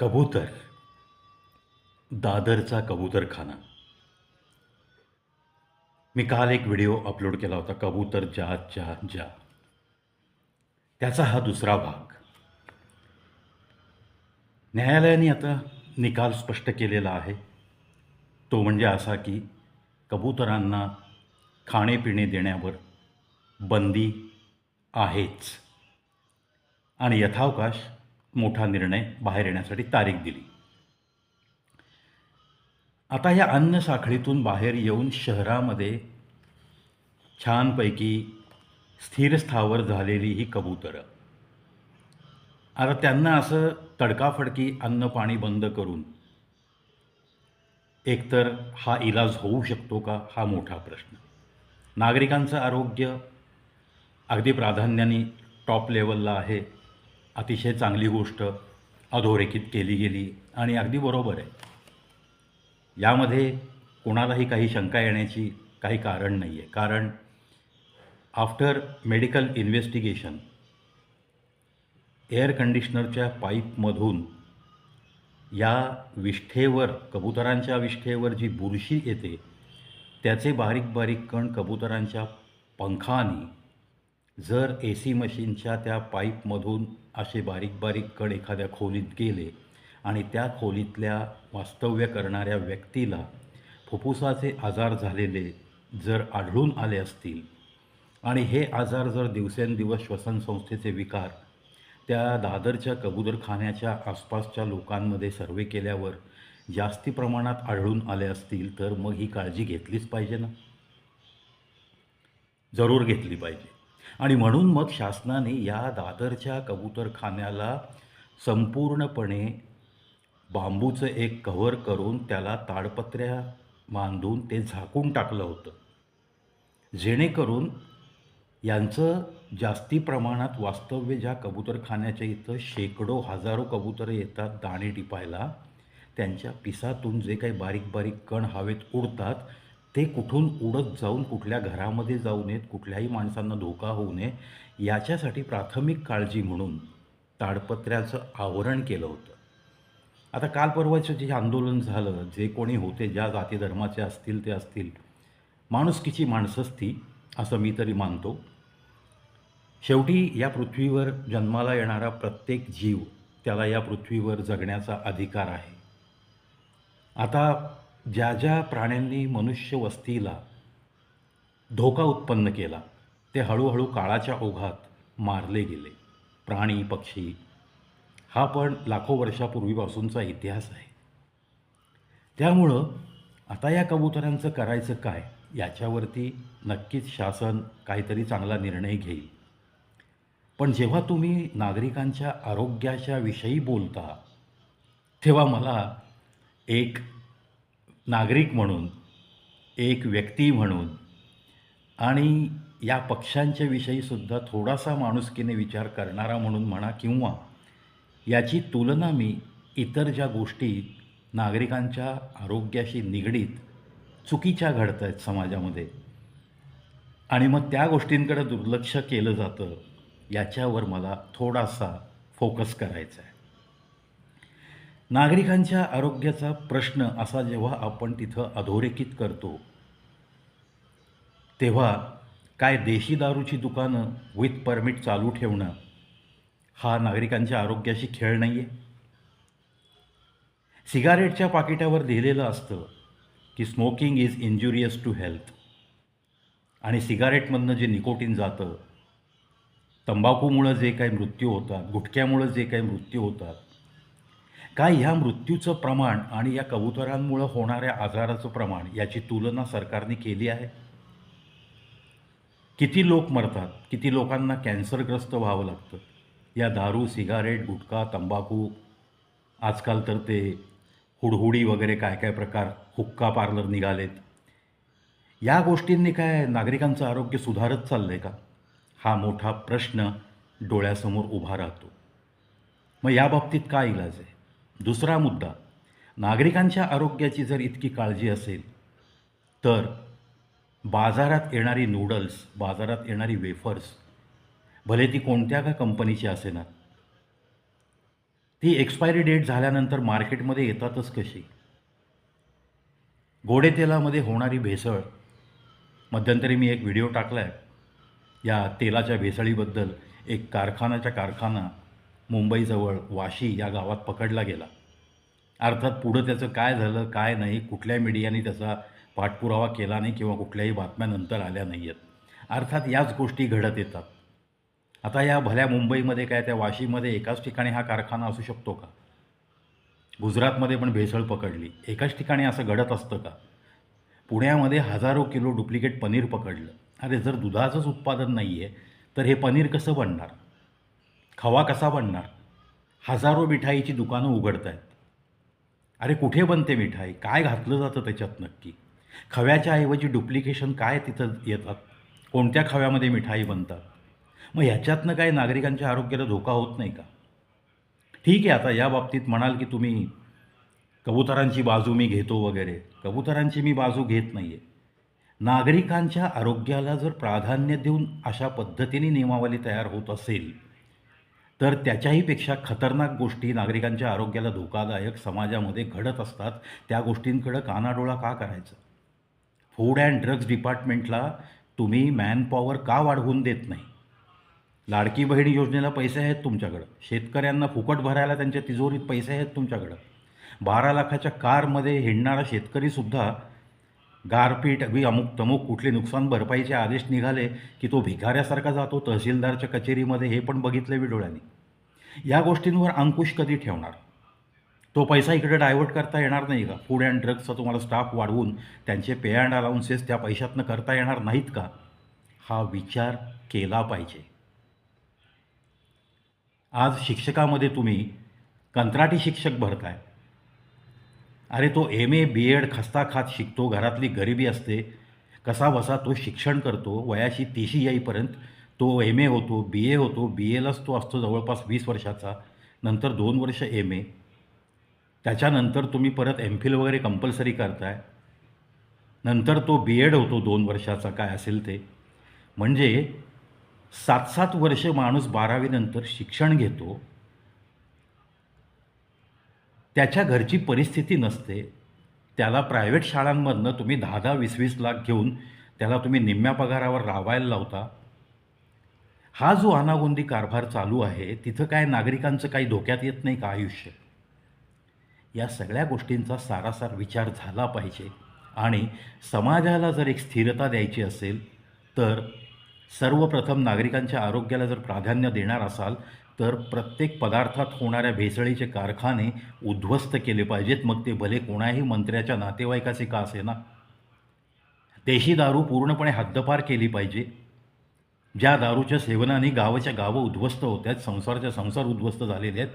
कबूतर. दादरचा कबूतरखाना. मी काल एक व्हिडिओ अपलोड केला होता कबूतर जा जा जा. त्याचा हा दुसरा भाग. न्यायालयाने आता निकाल स्पष्ट केलेला आहे. तो म्हणजे असा की कबुतरांना खाणेपिणे देण्यावर बंदी आहेच. आणि यथावकाश मोठा निर्णय बाहेर येण्यासाठी तारीख दिली. आता या अन्न साखळीतून बाहेर येऊन शहरामध्ये छानपैकी स्थिरस्थावर झालेली ही कबूतरं. आता त्यांना असं तडकाफडकी अन्न पाणी बंद करून एकतर हा इलाज होऊ शकतो का हा मोठा प्रश्न. नागरिकांचं आरोग्य अगदी प्राधान्याने टॉप लेवलला आहे. अतिशय चांगली गोष्ट अधोरेखित केली गेली आणि अगदी बरोबर आहे. यामध्ये कोणालाही काही शंका येण्याची काही कारण नाही आहे कारण आफ्टर मेडिकल इन्व्हेस्टिगेशन एअर कंडिशनरच्या पाईपमधून या विष्ठेवर कबुतरांच्या विष्ठेवर जी बुरशी येते त्याचे बारीक बारीक कण कबुतरांच्या पंखाने जर ए सी मशीनच्या त्या पाईपमधून असे बारीक बारीक कण एखाद्या खोलीत गेले आणि त्या खोलीतल्या वास्तव्य करणाऱ्या व्यक्तीला फुफ्फुसाचे आजार झालेले जर आढळून आले असतील आणि हे आजार जर दिवसेंदिवस श्वसनसंस्थेचे विकार त्या दादरच्या कबूतरखान्याच्या आसपासच्या लोकांमध्ये सर्वे केल्यावर जास्ती प्रमाणात आढळून आले असतील तर मग ही काळजी घेतलीच पाहिजे ना? जरूर घेतली पाहिजे. आणि म्हणून मग शासनाने या दादरच्या कबूतरखान्याला संपूर्णपणे बांबूचं एक कव्हर करून त्याला ताडपत्र्या बांधून ते झाकून टाकलं होतं. जेणेकरून यांचं जास्ती प्रमाणात वास्तव्य ज्या कबूतरखान्याच्या इथं शेकडो हजारो कबूतर येतात दाणे टिपायला त्यांच्या पिसातून जे काही बारीक बारीक कण हवेत उडतात ते कुठून उडत जाऊन कुठल्या घरामध्ये जाऊ नयेत कुठल्याही माणसांना धोका होऊ नये याच्यासाठी प्राथमिक काळजी म्हणून ताडपत्र्याचं आवरण केलं होतं. आता काल परवाचं जे आंदोलन झालं जे कोणी होते ज्या जाती धर्माचे असतील ते असतील माणुसकीची माणसंच ती असं मी तरी मानतो. शेवटी या पृथ्वीवर जन्माला येणारा प्रत्येक जीव त्याला या पृथ्वीवर जगण्याचा अधिकार आहे. आता ज्या ज्या प्राण्यांनी मनुष्य वस्तीला धोका उत्पन्न केला ते हळूहळू काळाच्या ओघात मारले गेले. प्राणी पक्षी हा पण लाखो वर्षापूर्वीपासूनचा इतिहास आहे. त्यामुळं आता या कबुतरांचं करायचं काय याच्यावरती नक्कीच शासन काहीतरी चांगला निर्णय घेईल. पण जेव्हा तुम्ही नागरिकांच्या आरोग्याच्या विषयी बोलता तेव्हा मला एक नागरिक म्हणून एक व्यक्ती म्हणून आणि या पक्षांच्या विषयीसुद्धा थोडासा माणुसकीने विचार करणारा म्हणून म्हणा किंवा याची तुलना मी इतर ज्या गोष्टी नागरिकांच्या आरोग्याशी निगडीत चुकीच्या घडत आहेत समाजामध्ये आणि मग त्या गोष्टींकडे दुर्लक्ष केलं जातं याच्यावर मला थोडासा फोकस करायचा आहे. नागरिकांच्या आरोग्याचा प्रश्न असा जेव्हा आपण तिथं अधोरेखित करतो तेव्हा काय देशी दारूची दुकानं विथ परमिट चालू ठेवणं हा नागरिकांच्या आरोग्याशी खेळ नाही आहे सिगारेटच्या पाकिटावर लिहिलेलं असतं की smoking is injurious to health आणि सिगारेटमधनं जे निकोटीन जातं तंबाखूमुळं जे काही मृत्यू होतात गुटख्यामुळं जे काही मृत्यू होतात काय ह्या मृत्यूचं प्रमाण आणि या कबुतरांमुळं होणाऱ्या आजाराचं प्रमाण याची तुलना सरकारने केली आहे? किती लोक मरतात? किती लोकांना कॅन्सरग्रस्त व्हावं लागतं? या दारू सिगारेट गुटखा तंबाखू आजकाल तर ते हुडहुडी वगैरे काय काय प्रकार हुक्का पार्लर निघालेत. या गोष्टींनी काय नागरिकांचं आरोग्य सुधारत चाललं आहे का? हा मोठा प्रश्न डोळ्यासमोर उभा राहतो. मग या बाबतीत काय इलाज आहे? दुसरा मुद्दा नागरिकांच्या आरोग्याची जर इतकी काळजी असेल तर बाजारात येणारी नूडल्स बाजारात येणारी वेफर्स भले ती कोणत्या का कंपनीची असेनात ती एक्सपायरी डेट झाल्यानंतर मार्केटमध्ये येतातच कशी? गोडे तेलामध्ये होणारी भेसळ मध्यंतरी मी एक व्हिडिओ टाकला आहे या तेलाच्या भेसळीबद्दल एक कारखानाच्या कारखाना मुंबईजवळ वाशी या गावात पकडला गेला. अर्थात पुढं त्याचं काय झालं काय नाही कुठल्या मीडियाने त्याचा पाठपुरावा केला नाही किंवा कुठल्याही बातम्या नंतर आल्या नाही आहेत अर्थात याच गोष्टी घडत येतात. आता या भल्या मुंबईमध्ये काय त्या वाशीमध्ये एकाच ठिकाणी हा कारखाना असू शकतो का? गुजरातमध्ये पण भेसळ पकडली. एकाच ठिकाणी असं घडत असतं का? पुण्यामध्ये हजारो किलो डुप्लिकेट पनीर पकडलं. अरे जर दुधाचंच उत्पादन नाही आहे तर हे पनीर कसं बनणार? खवा कसा बनणार? हजारो मिठाईची दुकानं उघडत आहेत अरे कुठे बनते मिठाई? काय घातलं जातं त्याच्यात नक्की? खव्याच्या ऐवजी डुप्लिकेशन काय तिथं येतात? कोणत्या खव्यामध्ये मिठाई बनतात? मग ह्याच्यातनं काय नागरिकांच्या आरोग्याला धोका होत नाही का? ठीक आहे आता या बाबतीत म्हणाल की तुम्ही कबुतरांची बाजू मी घेतो वगैरे. कबुतरांची मी बाजू घेत नाही आहे नागरिकांच्या आरोग्याला जर प्राधान्य देऊन अशा पद्धतीने नियमावली तयार होत असेल तर त्याच्याहीपेक्षा खतरनाक गोष्टी नागरिकांच्या आरोग्याला धोकादायक समाजामध्ये घडत असतात त्या गोष्टींकडं कानाडोळा का करायचं? फूड अँड ड्रग्ज डिपार्टमेंटला तुम्ही मॅनपॉवर का वाढवून देत नाही? लाडकी बहिणी योजनेला पैसे आहेत तुमच्याकडं. शेतकऱ्यांना फुकट भरायला त्यांच्या तिजोरीत पैसे आहेत तुमच्याकडं. बारा लाखाच्या कारमध्ये हिंडणारा शेतकरीसुद्धा गारपीट अगदी अमुक तमुक कुठले नुकसान भरपाईचे आदेश निघाले की तो भिकाऱ्यासारखा जातो तहसीलदारच्या कचेरीमध्ये हे पण बघितलं विडोळ्याने. या गोष्टींवर अंकुश कधी ठेवणार? तो पैसा इकडे डायव्हर्ट करता येणार नाही का? फूड अँड ड्रग्सचा तुम्हाला स्टाफ वाढवून त्यांचे पे अँड अलाउन्सेस त्या पैशातनं करता येणार नाहीत का? हा विचार केला पाहिजे. आज शिक्षकामध्ये तुम्ही कंत्राटी शिक्षक भरताय. अरे तो एम ए बी एड खस्ता खात शिकतो घरातली गरिबी असते. कसा बसा तो शिक्षण करतो वयाशी तिशी येईपर्यंत तो एम ए होतो बी ए होतो बी एलाच तो असतो जवळपास वीस वर्षाचा. नंतर दोन वर्ष एम ए त्याच्यानंतर तुम्ही परत एम फिल वगैरे कंपल्सरी करताय. नंतर तो बी एड होतो दोन वर्षाचा काय असेल ते. म्हणजे सात सात वर्ष माणूस बारावीनंतर शिक्षण घेतो त्याच्या घरची परिस्थिती नसते. त्याला प्रायव्हेट शाळांमधनं तुम्ही दहा दहा वीस वीस लाख घेऊन त्याला तुम्ही निम्म्या पगारावर राबायला लावता. हा जो अनागोंदी कारभार चालू आहे तिथं काय नागरिकांचं काही धोक्यात येत नाही का आयुष्य? या सगळ्या गोष्टींचा सारासार विचार झाला पाहिजे. आणि समाजाला जर एक स्थिरता द्यायची असेल तर सर्वप्रथम नागरिकांच्या आरोग्याला जर प्राधान्य देणार असाल तर प्रत्येक पदार्थात होणाऱ्या भेसळीचे कारखाने उद्ध्वस्त केले पाहिजेत. मग ते भले कोणाही मंत्र्याच्या नातेवाईकाचे का असे ना. देशी दारू पूर्णपणे हद्दपार केली पाहिजे. ज्या दारूच्या सेवनाने गावाच्या गावं उद्ध्वस्त होत आहेत संसारच्या संसार उद्ध्वस्त झालेले आहेत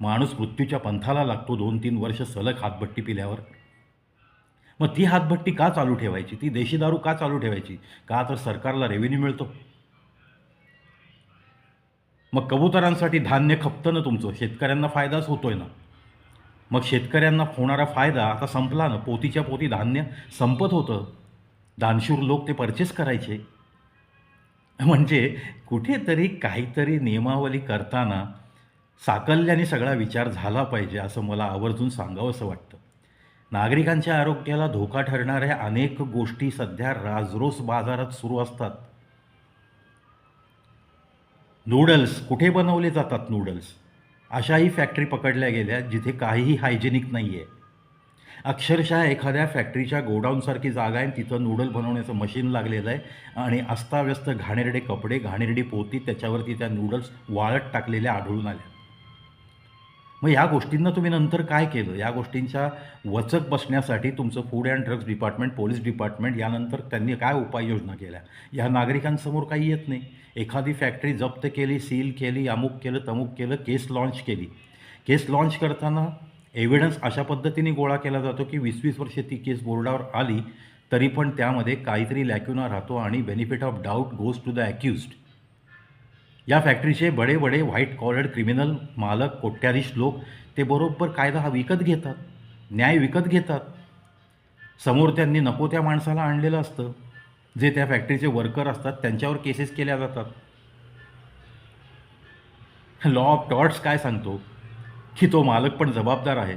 माणूस मृत्यूच्या पंथाला लागतो दोन तीन वर्ष सलग हातभट्टी पिल्यावर. मग ती हातभट्टी का चालू ठेवायची? ती देशी दारू का चालू ठेवायची? का तर सरकारला रेव्हेन्यू मिळतो? मग कबुतरांसाठी धान्य खपतं ना तुमचं. शेतकऱ्यांना फायदाच होतोय ना. मग शेतकऱ्यांना होणारा फायदा आता संपला ना. पोतीच्या पोती धान्य संपत होतं. दानशूर लोक ते परचेस करायचे. म्हणजे कुठेतरी काहीतरी नियमावली करताना साकल्याने सगळा विचार झाला पाहिजे असं मला आवर्जून सांगावंसं वाटतं. नागरिकांच्या आरोग्याला धोका ठरणाऱ्या अनेक गोष्टी सध्या राजरोस बाजारात सुरू असतात. नूडल्स कुठे बनवले जातात नूडल्स? अशाही फॅक्टरी पकडल्या गेल्या जिथे काहीही हायजेनिक नाही आहे अक्षरशः एखाद्या फॅक्टरीच्या गोडाऊनसारखी जागा आहे तिथं नूडल बनवण्याचं मशीन लागलेलं आहे आणि अस्ताव्यस्त घाणेरडे कपडे घाणेरडी पोती त्याच्यावरती त्या नूडल्स वाळत टाकलेल्या आढळून आल्या. मग या गोष्टींना तुम्ही नंतर काय केलं? या गोष्टींच्या वचक बसण्यासाठी तुमचं food and drugs department police department यानंतर त्यांनी काय उपाययोजना केल्या? या नागरिकांसमोर काही येत नाही. एखादी फॅक्टरी जप्त केली सील केली अमुक केलं तमुक केलं केस लॉन्च केली. केस लॉन्च करताना एव्हिडन्स अशा पद्धतीने गोळा केला जातो की वीस वीस वर्षे ती केस बोर्डावर आली तरी पण त्यामध्ये काहीतरी लॅक्युना राहतो आणि benefit of doubt goes to the accused या फॅक्टरीचे बडे बडे व्हाईट कॉलर्ड क्रिमिनल मालक कोट्याधीश लोक ते बरोबर कायदा हा विकत घेतात न्याय विकत घेतात. समोर त्यांनी नको त्या माणसाला आणलेलं असतं. जे त्या फॅक्टरीचे वर्कर असतात त्यांच्यावर केसेस केल्या जातात. लॉ ऑफ टॉर्ट्स काय सांगतो? की तो मालक पण जबाबदार आहे.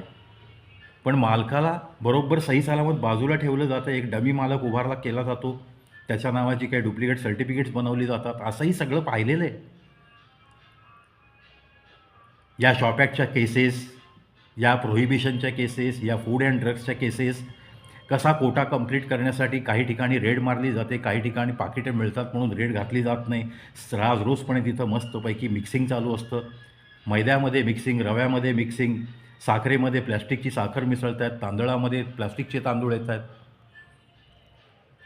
पण मालकाला बरोबर सही सलामत बाजूला ठेवलं जातं एक डमी मालक उभारला केला जातो. त्याच्या नावाची काही डुप्लिकेट सर्टिफिकेट्स बनवली जातात. असंही सगळं पाहिलेलं आहे. या शॉप ॲक्टच्या केसेस या प्रोहिबिशनच्या केसेस या फूड अँड ड्रग्सच्या केसेस कसा कोटा कंप्लीट करण्यासाठी काही ठिकाणी रेड मारली जाते काही ठिकाणी पाकिटं मिळतात म्हणून रेड घातली जात नाही. राज रोजपणे तिथं मस्तपैकी मिक्सिंग चालू असतं. मैद्यामध्ये मिक्सिंग रव्यामध्ये मिक्सिंग साखरेमध्ये प्लॅस्टिकची साखर मिसळत आहेत तांदळामध्ये प्लास्टिकचे तांदूळ येत आहेत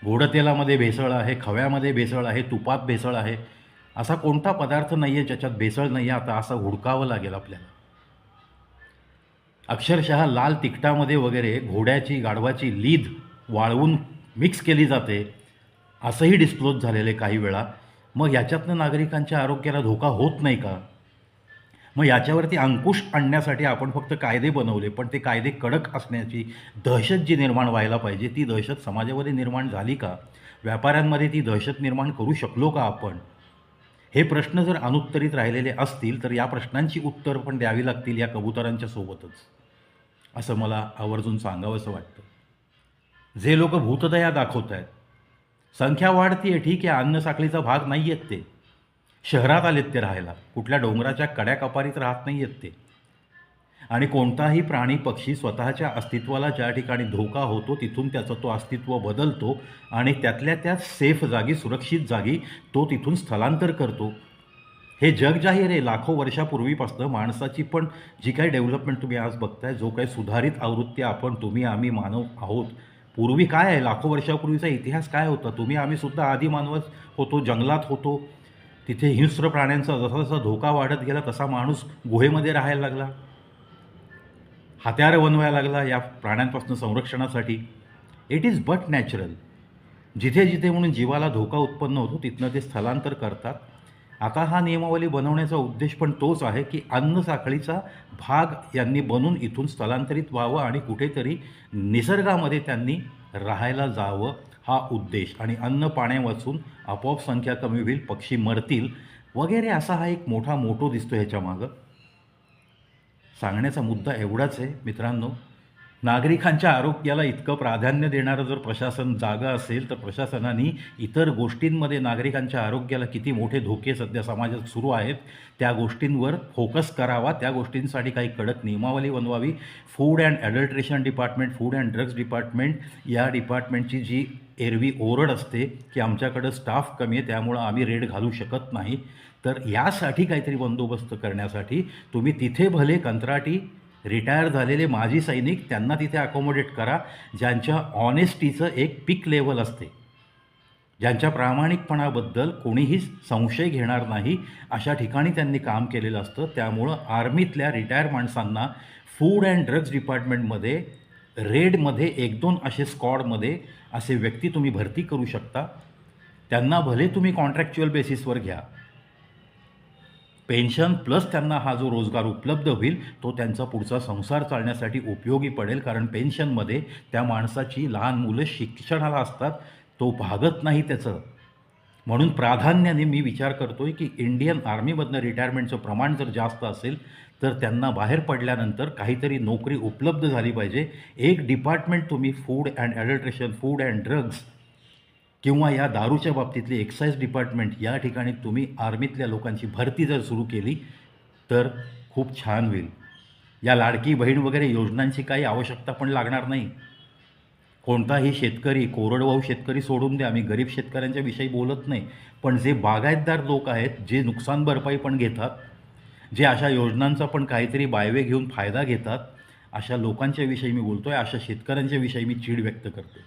गोडतेलामध्ये भेसळ आहे खव्यामध्ये भेसळ आहे तुपात भेसळ आहे. असा कोणता पदार्थ नाही आहे ज्याच्यात भेसळ नाही आहे आता असं हुडकावं लागेल आपल्याला. अक्षरशः लाल तिखटामध्ये वगैरे घोड्याची गाढवाची लीद वाळवून मिक्स केली जाते असंही डिस्क्लोज झालेलं आहे काही वेळा. मग याच्यातनं नागरिकांच्या आरोग्याला धोका होत नाही का? मग याच्यावरती अंकुश आणण्यासाठी आपण फक्त कायदे बनवले पण ते कायदे कडक असण्याची दहशत जी निर्माण व्हायला पाहिजे ती दहशत समाजामध्ये निर्माण झाली का? व्यापाऱ्यांमध्ये ती दहशत निर्माण करू शकलो का आपण? हे प्रश्न जर अनुत्तरित राहिलेले असतील तर या प्रश्नांची उत्तर पण द्यावी लागतील या कबुतरांच्या सोबतच. असं मला आवर्जून सांगावंसं वाटतं. जे लोक भूतदया दाखवत आहेत संख्या वाढती आहे ठीक आहे अन्न साखळीचा भाग नाही आहेत ते. शहरात आलेत ते राहायला. कुठल्या डोंगराच्या कड्या कपारीत राहत नाही आहेत ते. आणि कोणताही प्राणी पक्षी स्वतःच्या अस्तित्वाला ज्या ठिकाणी धोका होतो तिथून त्याचं तो अस्तित्व बदलतो आणि त्यातल्या त्या सेफ जागी सुरक्षित जागी तो तिथून स्थलांतर करतो. हे जग जाहीर आहे. लाखो वर्षापूर्वीपासून माणसाची पण जी काही डेव्हलपमेंट तुम्ही आज बघताय जो काही सुधारित आवृत्ती आपण तुम्ही आम्ही मानव आहोत. पूर्वी काय आहे? लाखो वर्षापूर्वीचा इतिहास काय होता? तुम्ही आम्ही सुद्धा आधी मानवच होतो जंगलात होतो. तिथे हिंस्र प्राण्यांचा जसा जसा धोका वाढत गेला तसा माणूस गुहेमध्ये राहायला लागला. हात्यार बनवायला लागला या प्राण्यांपासून संरक्षणासाठी. इट इज बट नॅचरल जिथे जिथे म्हणून जीवाला धोका उत्पन्न होतो तिथनं ते स्थलांतर करतात. आता हा नियमावली बनवण्याचा उद्देश पण तोच आहे की अन्न साखळीचा भाग यांनी बनून इथून स्थलांतरित व्हावं आणि कुठेतरी निसर्गामध्ये त्यांनी राहायला जावं हा उद्देश. आणि अन्न पाण्या वाचून आपोआप संख्या कमी होईल पक्षी मरतील. वगैरे असा हा एक मोठा मोठो दिसतो ह्याच्यामागं सांगण्याचा मुद्दा एवढाच आहे मित्रांनो. नागरिकांच्या आरोग्याला इतकं प्राधान्य देणारं जर प्रशासन जागा असेल तर प्रशासनाने इतर गोष्टींमध्ये नागरिकांच्या आरोग्याला किती मोठे धोके सध्या समाजात सुरू आहेत त्या गोष्टींवर फोकस करावा. त्या गोष्टींसाठी काही कडक नियमावली बनवावी. Food and adulteration department food and drugs department या डिपार्टमेंटची जी एरवी ओरड असते की आमच्याकडं स्टाफ कमी आहे त्यामुळं आम्ही रेड घालू शकत नाही. तर यासाठी काहीतरी बंदोबस्त करण्यासाठी तुम्ही तिथे भले कंत्राटी रिटायर झालेले माजी सैनिक त्यांना तिथे अकोमोडेट करा ज्यांच्या ऑनेस्टीचं एक पिक लेवल असते. ज्यांच्या प्रामाणिकपणाबद्दल कोणीही संशय घेणार नाही अशा ठिकाणी त्यांनी काम केलेलं असतं. त्यामुळं आर्मीतल्या रिटायर माणसांना फूड अँड ड्रग्ज डिपार्टमेंटमध्ये रेडमध्ये एक दोन असे स्कॉडमध्ये असे व्यक्ती तुम्ही भरती करू शकता. त्यांना भले तुम्ही कॉन्ट्रॅक्च्युअल बेसिसवर घ्या. पेन्शन प्लस त्यांना हा जो रोजगार उपलब्ध होईल तो त्यांचा पुढचा संसार चालण्यासाठी उपयोगी पडेल. कारण पेन्शनमध्ये त्या माणसाची लहान मुलं शिक्षणाला असतात तो भागत नाही त्याचं. म्हणून प्राधान्याने मी विचार करतो आहे की इंडियन आर्मीमधनं रिटायरमेंटचं प्रमाण जर जास्त असेल तर त्यांना बाहेर पडल्यानंतर काहीतरी नोकरी उपलब्ध झाली पाहिजे. एक डिपार्टमेंट तुम्ही food and adulteration food and drugs किंवा या दारूच्या बाबतीतली एक्साईज डिपार्टमेंट या ठिकाणी तुम्ही आर्मीतल्या लोकांची भरती जर सुरू केली तर खूप छान होईल. या लाडकी बहीण वगैरे योजनांची काही आवश्यकता पण लागणार नाही. कोणताही शेतकरी कोरडवाहू शेतकरी सोडून द्या. मी गरीब शेतकऱ्यांच्या विषयी बोलत नाही. पण जे बागायतदार लोक आहेत जे नुकसान भरपाई पण घेतात जे अशा योजनांचा पण काहीतरी बायवे घेऊन फायदा घेतात अशा लोकांच्या विषयी मी बोलतो आहे अशा शेतकऱ्यांच्या विषयी मी चीड व्यक्त करतो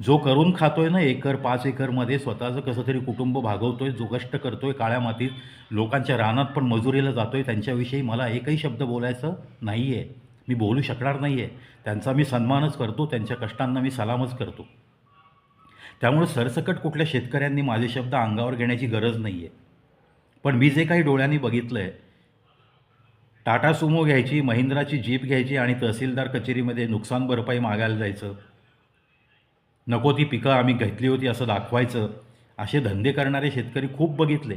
जो करून खातोय ना एकर पाच एकरमध्ये स्वतःचं कसं तरी कुटुंब भागवतोय जो कष्ट करतोय काळ्या मातीत लोकांच्या रानात पण मजुरीला जातोय त्यांच्याविषयी मला एकही शब्द बोलायचं नाही आहे मी बोलू शकणार नाही आहे त्यांचा मी सन्मानच करतो त्यांच्या कष्टांना मी सलामच करतो. त्यामुळे सरसकट कुठल्या शेतकऱ्यांनी माझे शब्द अंगावर घेण्याची गरज नाही आहे पण मी जे काही डोळ्यांनी बघितलं आहे टाटा सुमो घ्यायची महिंद्राची जीप घ्यायची आणि तहसीलदार कचेरीमध्ये नुकसान भरपाई मागायला जायचं नको ती पिकं आम्ही घेतली होती असं दाखवायचं. असे धंदे करणारे शेतकरी खूप बघितले.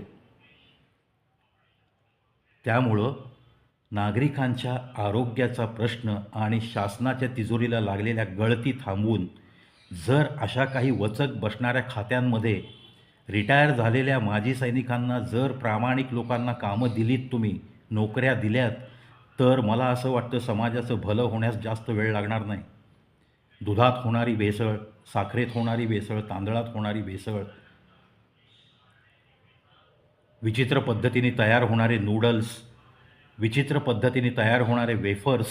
त्यामुळं नागरिकांच्या आरोग्याचा प्रश्न आणि शासनाच्या तिजोरीला लागलेल्या गळती थांबवून जर अशा काही वचक बसणाऱ्या खात्यांमध्ये रिटायर झालेल्या माजी सैनिकांना जर प्रामाणिक लोकांना कामं दिलीत तुम्ही नोकऱ्या दिल्यात तर मला असं वाटतं समाजाचं भलं होण्यास जास्त वेळ लागणार नाही. दुधात होणारी भेसळ साखरेत होणारी भेसळ तांदळात होणारी भेसळ विचित्र पद्धतीने तयार होणारे नूडल्स विचित्र पद्धतीने तयार होणारे वेफर्स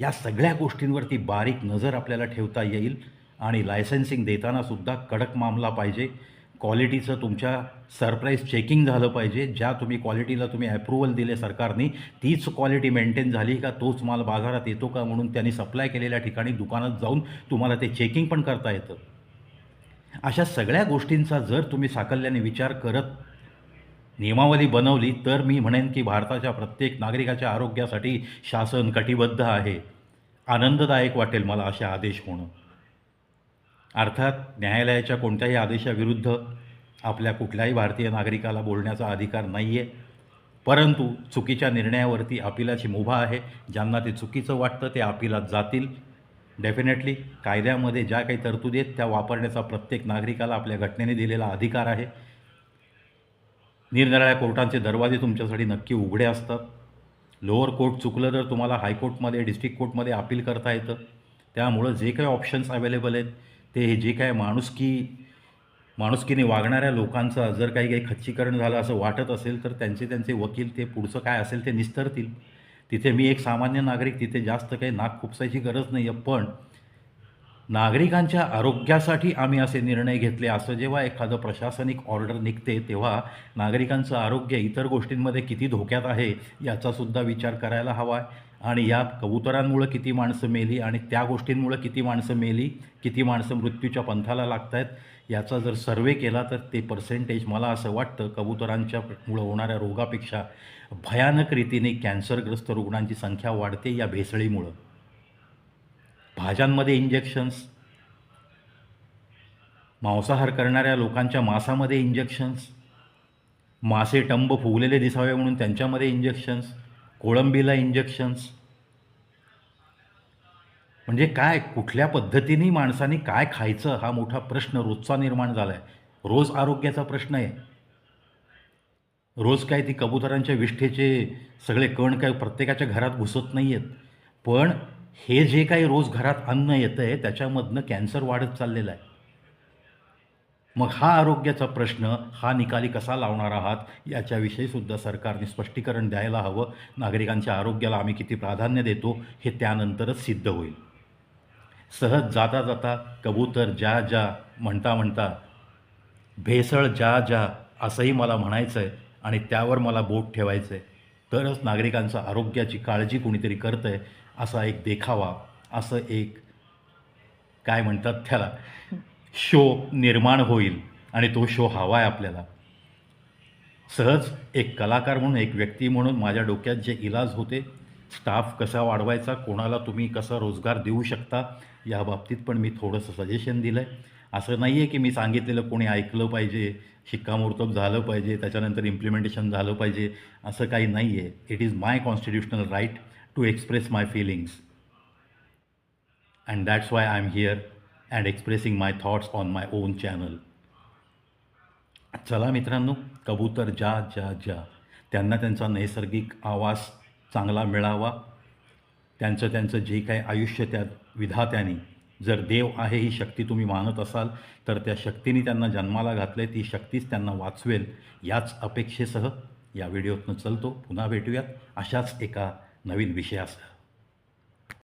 या सगळ्या गोष्टींवरती बारीक नजर आपल्याला ठेवता येईल आणि लायसन्सिंग देतानासुद्धा कडक मामला पाहिजे. क्वालिटीचं तुमच्या सरप्राईज चेकिंग झालं पाहिजे. ज्या तुम्ही क्वालिटीला तुम्ही अप्रुव्हल दिले सरकारने तीच क्वालिटी मेंटेन झाली का तोच माल बाजारात येतो का म्हणून त्यांनी सप्लाय केलेल्या ठिकाणी दुकानात जाऊन तुम्हाला ते चेकिंग पण करता येतं. अशा सगळ्या गोष्टींचा जर तुम्ही साकल्याने विचार करत नियमावली बनवली तर मी म्हणेन की भारताच्या प्रत्येक नागरिकाच्या आरोग्यासाठी शासन कटिबद्ध आहे. आनंददायक वाटेल मला असे आदेश होणं. अर्थात न्यायालयाच्या कोणत्याही आदेशाविरुद्ध आपल्या कुठल्याही भारतीय नागरिकाला बोलण्याचा अधिकार नाही आहे परंतु चुकीच्या निर्णयावरती अपिलाची मुभा आहे. ज्यांना ते चुकीचं वाटतं ते अपिलात जातील. डेफिनेटली कायद्यामध्ये ज्या काही तरतुदी आहेत त्या वापरण्याचा प्रत्येक नागरिकाला आपल्या घटनेने दिलेला अधिकार आहे. निरनिराळ्या कोर्टांचे दरवाजे तुमच्यासाठी नक्की उघडे असतात. लोअर कोर्ट चुकलं तर तुम्हाला हायकोर्टमध्ये डिस्ट्रिक्ट कोर्टमध्ये अपील करता येतं. त्यामुळं जे काही ऑप्शन्स अवेलेबल आहेत ते हे जे काय माणुसकी माणुसकीने वागणाऱ्या लोकांचं जर काही काही खच्चीकरण झालं असं वाटत असेल तर त्यांचे त्यांचे वकील ते पुढचं काय असेल ते निस्तरतील. तिथे मी एक सामान्य नागरिक तिथे जास्त काही नाक खुपसायची गरज नाही आहे पण नागरिकांच्या आरोग्यासाठी आम्ही असे निर्णय घेतले. असं जेव्हा एखादं प्रशासनिक ऑर्डर निघते तेव्हा नागरिकांचं आरोग्य इतर गोष्टींमध्ये किती धोक्यात आहे याचासुद्धा विचार करायला हवा आहे. आणि या कबुतरांमुळं किती माणसं मेली आणि त्या गोष्टींमुळं किती माणसं मेली किती माणसं मृत्यूच्या पंथाला लागत आहेत याचा जर सर्वे केला तर ते पर्सेंटेज मला असं वाटतं कबुतरांच्या मुळं होणाऱ्या रोगापेक्षा भयानक रीतीने कॅन्सरग्रस्त रुग्णांची संख्या वाढते या भेसळीमुळं. भाज्यांमध्ये इंजेक्शन्स मांसाहार करणाऱ्या लोकांच्या मांसामध्ये इंजेक्शन्स मासे टंब फुगलेले दिसावे म्हणून त्यांच्यामध्ये इंजेक्शन्स कोळंबीला इंजेक्शन्स म्हणजे काय कुठल्या पद्धतीने माणसाने काय खायचं हा मोठा प्रश्न रोजचा निर्माण झाला आहे रोज आरोग्याचा प्रश्न आहे. रोज काय ती कबुतरांच्या विष्ठेचे सगळे कण काय प्रत्येकाच्या घरात घुसत नाही आहेत पण हे जे काही रोज घरात अन्न येतं आहे त्याच्यामधनं कॅन्सर वाढत चाललेलं आहे. मग हा आरोग्याचा प्रश्न हा निकाली कसा लावणार आहात याच्याविषयी सुद्धा सरकारने स्पष्टीकरण द्यायला हवं. नागरिकांच्या आरोग्याला आम्ही किती प्राधान्य देतो हे त्यानंतरच सिद्ध होईल. सहज जाता जाता कबूतर ज्या ज्या म्हणता म्हणता भेसळ ज्या ज्या असंही मला म्हणायचं आहे आणि त्यावर मला बोट ठेवायचं आहे तरच नागरिकांचं आरोग्याची काळजी कोणीतरी करतं आहे असा एक देखावा असं एक काय म्हणतात त्याला शो निर्माण होईल आणि तो शो हवा आहे आपल्याला. सहज एक कलाकार म्हणून एक व्यक्ती म्हणून माझ्या डोक्यात जे इलाज होते स्टाफ कसा वाढवायचा कोणाला तुम्ही कसा रोजगार देऊ शकता या बाबतीत पण मी थोडंसं सजेशन दिलं आहे असं नाही आहे की मी सांगितलेलं कोणी ऐकलं पाहिजे शिक्कामोर्तब झालं पाहिजे त्याच्यानंतर इम्प्लिमेंटेशन झालं पाहिजे असं काही नाही आहे it is my constitutional right to express my feelings and that's why I am here and expressing my thoughts on my own channel चला मित्रांनो कबूतर ज्या ज्या ज्या त्यांना त्यांचा नैसर्गिक आवाज चांगला मिळावा. त्यांचं त्यांचं जे काही आयुष्य त्या विधात्याने जर देव आहे ही शक्ती तुम्ही मानत असाल तर त्या शक्तीने त्यांना जन्माला घातले ती शक्तीच त्यांना वाचवेल याच अपेक्षेसह या व्हिडिओतनं चलतो. पुन्हा भेटूयात अशाच एका नवीन विषयासह.